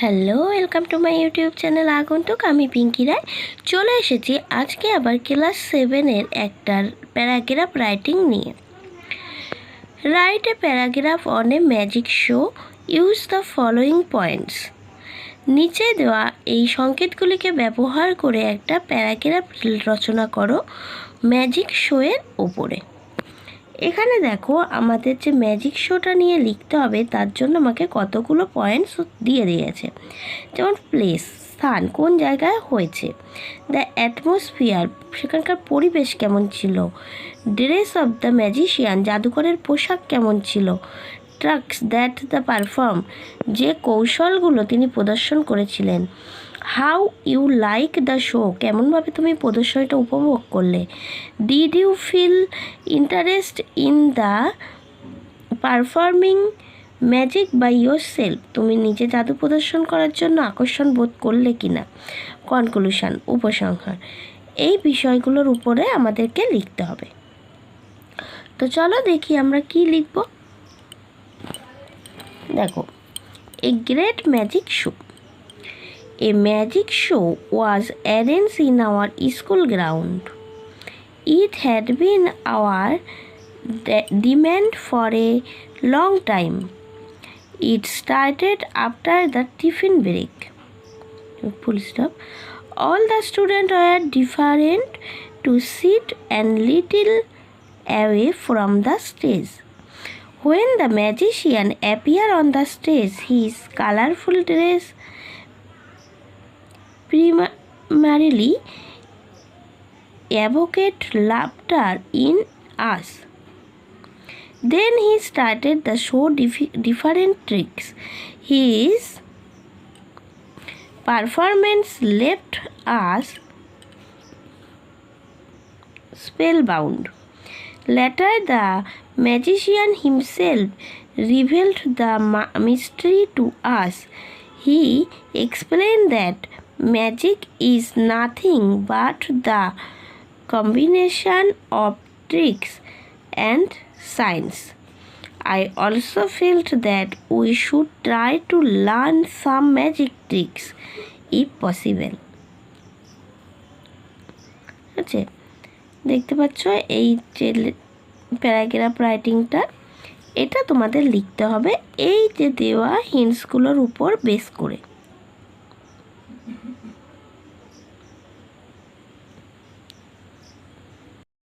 Hello welcome to my YouTube channel আগন্তুক। আমি পিঙ্কি রায়। চলে এসেছি আজকে আবার ক্লাস সেভেনের একটা প্যারাগ্রাফ রাইটিং নিয়ে। Write a paragraph on a magic show use the following points নিচে দেওয়া এই সংকেতগুলিকে ব্যবহার করে একটা প্যারাগ্রাফ রচনা করো ম্যাজিক শোয়ের ওপরে এখানে দেখো আমাদের যে ম্যাজিক শোটা নিয়ে লিখতে হবে, তার জন্য আমাকে কতগুলো পয়েন্টস দিয়ে দিয়েছে। যেমন প্লেস স্থান, কোন জায়গায় হয়েছে? দ্য অ্যাটমসফিয়ার সেখানকার পরিবেশ কেমন ছিল? ড্রেস অফ দ্য ম্যাজিশিয়ান জাদুকরের পোশাক কেমন ছিল? ট্রাক্স দ্যাট দ্য পারফর্ম যে কৌশলগুলো তিনি প্রদর্শন করেছিলেন। How you like the show? কেমনভাবে তুমি প্রদর্শনীটা উপভোগ করলে? Did you feel interest in the performing magic by your self তুমি নিজে জাদু প্রদর্শন করার জন্য আকর্ষণ বোধ করলে কি না? কনক্লুশন, উপসংহার, এই বিষয়গুলোর উপরে আমাদেরকে লিখতে হবে। তো চলো দেখি আমরা কি লিখব। দেখো, a great magic show. A magic show was arranged in our school ground. It had been our de- demand for a long time. It started after the tiffin break. Full stop. All the students were different to sit and little away from the stage. When the magician appeared on the stage, his colorful dress primarily evocate laughter in us. Then he started the show different tricks. His performance left us spellbound. Later, the magician himself revealed the mystery to us. He explained that magic is nothing but the combination of tricks and science I also felt that we should try to learn some magic tricks if possible আছে দেখতে পাচ্ছ এই যে paragraph রাইটিংটা এটা তোমাদের লিখতে হবে এই যে দেওয়া হিন্টসগুলোর উপর বেস করে।